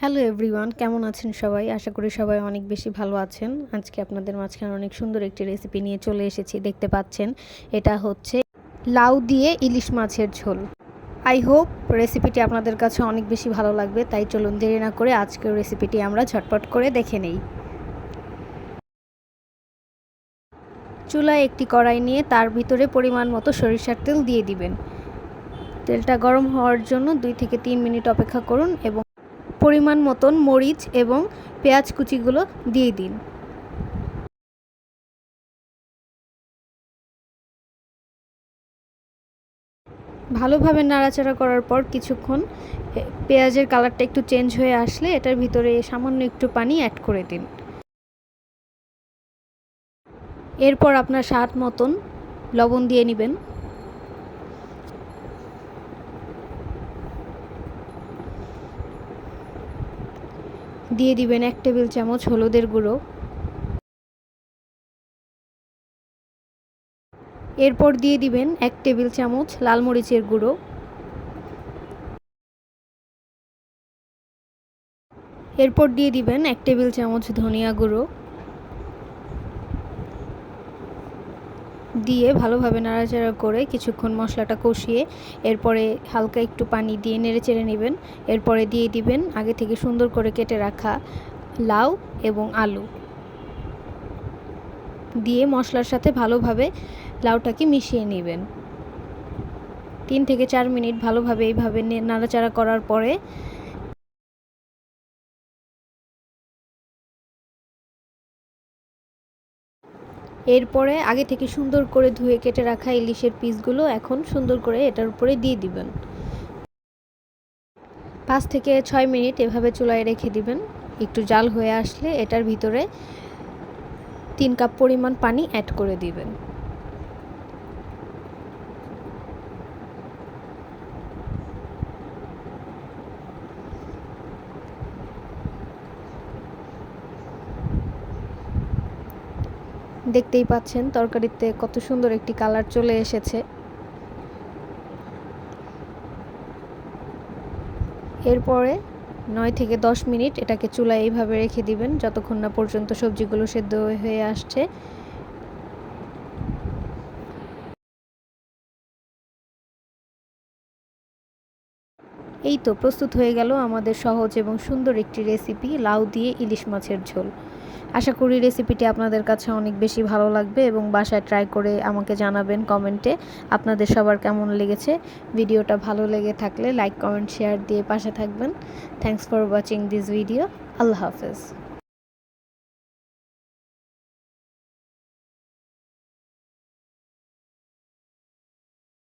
Hello everyone কেমন আছেন সবাই? আশা করি সবাই অনেক বেশি ভালো আছেন। আজকে আপনাদের মাঝখানে অনেক সুন্দর একটি রেসিপি নিয়ে চলে এসেছি, দেখতে পাচ্ছেন। এটা হচ্ছে লাউ দিয়ে ইলিশ মাছের ঝোল। আই হোপ রেসিপিটি আপনাদের কাছে অনেক বেশি ভালো লাগবে, তাই চলুন দেরি না করে আজকের রেসিপিটি আমরা ঝটপট করে দেখে নেই। চুলায় একটি কড়াই নিয়ে তার ভিতরে পরিমাণ মতো সরিষার তেল দিয়ে দিবেন। তেলটা গরম হওয়ার জন্য দুই থেকে তিন মিনিট অপেক্ষা করুন এবং পরিমাণ মতন মরিচ এবং পেঁয়াজ কুচিগুলো দিয়ে দিন। ভালোভাবে নাড়াচাড়া করার পর কিছুক্ষণ পেঁয়াজের কালারটা একটু চেঞ্জ হয়ে আসলে এটার ভিতরে সামান্য একটু পানি অ্যাড করে দিন। এরপর আপনার স্বাদ মতন লবণ দিয়ে নেবেন। দিয়ে দিবেন এক টেবিল চামচ হলুদের গুঁড়ো। এরপর দিয়ে দিবেন এক টেবিল চামচ লাল মরিচের গুঁড়ো। এরপর দিয়ে দিবেন এক টেবিল চামচ ধনিয়া গুঁড়ো। দিয়ে ভালোভাবে নাড়াচাড়া করে কিছুক্ষণ মশলাটা কষিয়ে এরপরে হালকা একটু পানি দিয়ে নেড়ে চেড়ে নেবেন। এরপরে দিয়ে দিবেন আগে থেকে সুন্দর করে কেটে রাখা লাউ এবং আলু। দিয়ে মশলার সাথে ভালোভাবে লাউটাকে মিশিয়ে নেবেন। তিন থেকে চার মিনিট ভালোভাবে এইভাবে নাড়াচাড়া করার পরে এরপরে আগে থেকে সুন্দর করে ধুয়ে কেটে রাখা ইলিশের পিসগুলো এখন সুন্দর করে এটার উপরে দিয়ে দিবেন। পাঁচ থেকে ছয় মিনিট এভাবে চুলায় রেখে দিবেন। একটু জাল হয়ে আসলে এটার ভিতরে তিন কাপ পরিমাণ পানি অ্যাড করে দিবেন। দেখতেই পাচ্ছেন তরকারিতে কত সুন্দর একটি কালার চলে এসেছে। এরপরে নয় থেকে দশ মিনিট এটাকে চুলায় এইভাবে রেখে দিবেন, যতক্ষণ না পর্যন্ত সবজিগুলো সেদ্ধ হয়ে আসছে। এই তো প্রস্তুত হয়ে গেল আমাদের সহজ এবং সুন্দর একটি রেসিপি লাউ দিয়ে ইলিশ মাছের ঝোল। আশা করি রেসিপিটি আপনাদের কাছে অনেক বেশি ভালো লাগবে এবং বাসায় ট্রাই করে আমাকে জানাবেন কমেন্টে আপনাদের সবার কেমন লেগেছে। ভিডিওটা ভালো লেগে থাকলে লাইক কমেন্ট শেয়ার দিয়ে পাশে থাকবেন। Thanks for watching this video আল্লাহ হাফেজ।